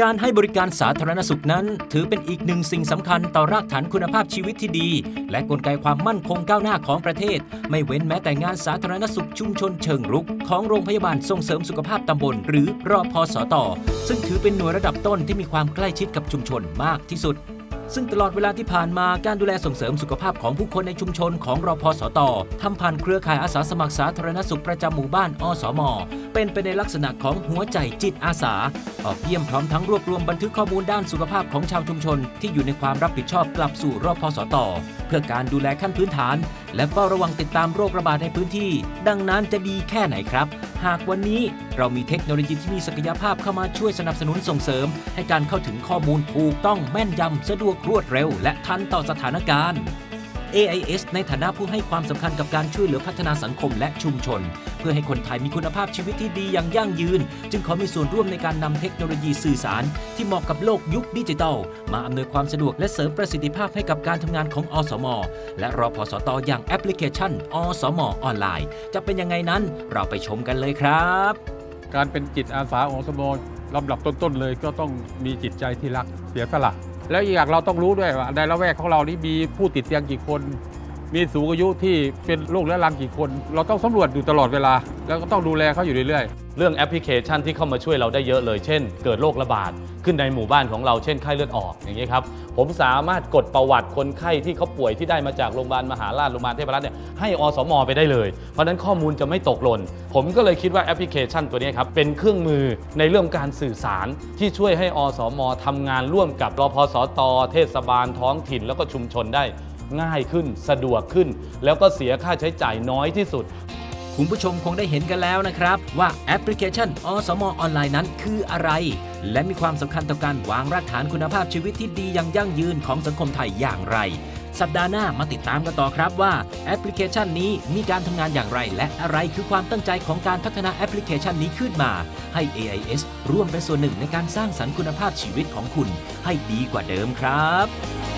การให้บริการสาธารณสุขนั้น ถือเป็นอีกหนึ่งสิ่งสำคัญต่อรากฐานคุณภาพชีวิตที่ดี และกลไกความมั่นคงก้าวหน้าของประเทศ ไม่เว้นแม้แต่งานสาธารณสุขชุมชนเชิงรุก ของโรงพยาบาลส่งเสริมสุขภาพตำบล หรือรอพสตซึ่งถือเป็นหน่วยระดับต้นที่มีความใกล้ชิดกับชุมชนมากที่สุด ซึ่งตลอดเวลาที่ผ่านมาการดูแลส่งเสริมสุขภาพของผู้คนในชุมชนของรพสตทำผ่านเครือข่ายอาสาสมัครสาธารณสุขประจำหมู่บ้านอสม เป็นไปในลักษณะของหัวใจจิตอาสา ออกเยี่ยมพร้อมทั้งรวบรวมบันทึกข้อมูลด้านสุขภาพของชาวชุมชน ที่อยู่ในความรับผิดชอบกลับสู่รพสตเพื่อการดูแลขั้นพื้นฐาน และเฝ้าระวังติดตามโรคระบาดในพื้นที่ ดังนั้นจะดีแค่ไหนครับ หากวันนี้ เรามีเทคโนโลยีที่มีศักยภาพเข้ามาช่วยสนับสนุนส่งเสริม ให้การเข้าถึงข้อมูลถูกต้องแม่นยำสะดวกรวดเร็ว และทันต่อสถานการณ์ AIS ในฐานะผู้ให้ความสำคัญกับการช่วยเหลือพัฒนาสังคมและชุมชน เพื่อให้คนไทยมีคุณภาพชีวิตที่ดีอย่างยั่งยืน จึงขอมีส่วนร่วมในการนำเทคโนโลยีสื่อสาร ที่เหมาะกับโลกยุคดิจิทัล มาอำนวยความสะดวกและเสริมประสิทธิภาพให้กับการทำงานของอสม และรอพสตอย่างแอปพลิเคชันอสมออนไลน์ จะเป็นยังไงนั้นเราไปชมกันเลยครับ การเป็นจิตอาสาของสมลำดับต้นๆเลยก็ต้องมีจิตใจที่รักเสียสละแล้วอีกอย่างเราต้องรู้ด้วยว่าในละแวกของเรานี้มีผู้ติดเตียงกี่คน มีสูงอายุที่เป็นโรคเรื้อรังกี่คน เราต้องสำรวจอยู่ตลอดเวลา แล้วก็ต้องดูแลเขาอยู่เรื่อยๆเรื่องแอปพลิเคชันที่เข้ามาช่วยเราได้เยอะเลย เช่น เกิดโรคระบาดขึ้นในหมู่บ้านของเรา เช่นไข้เลือดออกอย่างนี้ยครับ ผมสามารถกดประวัติคนไข้ที่เขาป่วยที่ได้มาจากโรงพยาบาลมหาราชโรงพยาบาลเทพรัตน์เนี่ยให้อสมไปได้เลย เพราะฉะนั้นข้อมูลจะไม่ตกหล่น ผมก็เลยคิดว่าแอปพลิเคชันตัวนี้ครับ เป็นเครื่องมือในเรื่องการสื่อสารที่ช่วยให้อสมทำงานร่วมกับรพสต เทศบาลท้องถิ่นแล้วก็ชุมชนได้ ง่ายขึ้น สะดวกขึ้น แล้วก็เสียค่าใช้จ่ายน้อยที่สุด คุณผู้ชมคงได้เห็นกันแล้วนะครับ ว่าแอปพลิเคชันอสมออนไลน์นั้นคืออะไร และมีความสำคัญต่อการวางรากฐานคุณภาพชีวิตที่ดีอย่างยั่งยืนของสังคมไทยอย่างไร สัปดาห์หน้ามาติดตามกันต่อครับว่าแอปพลิเคชันนี้มีการทำงานอย่างไร และอะไรคือความตั้งใจของการพัฒนาแอปพลิเคชันนี้ขึ้นมา ให้ AIS ร่วมเป็นส่วนหนึ่งในการสร้างสรรค์คุณภาพชีวิตของคุณ ให้ดีกว่าเดิมครับ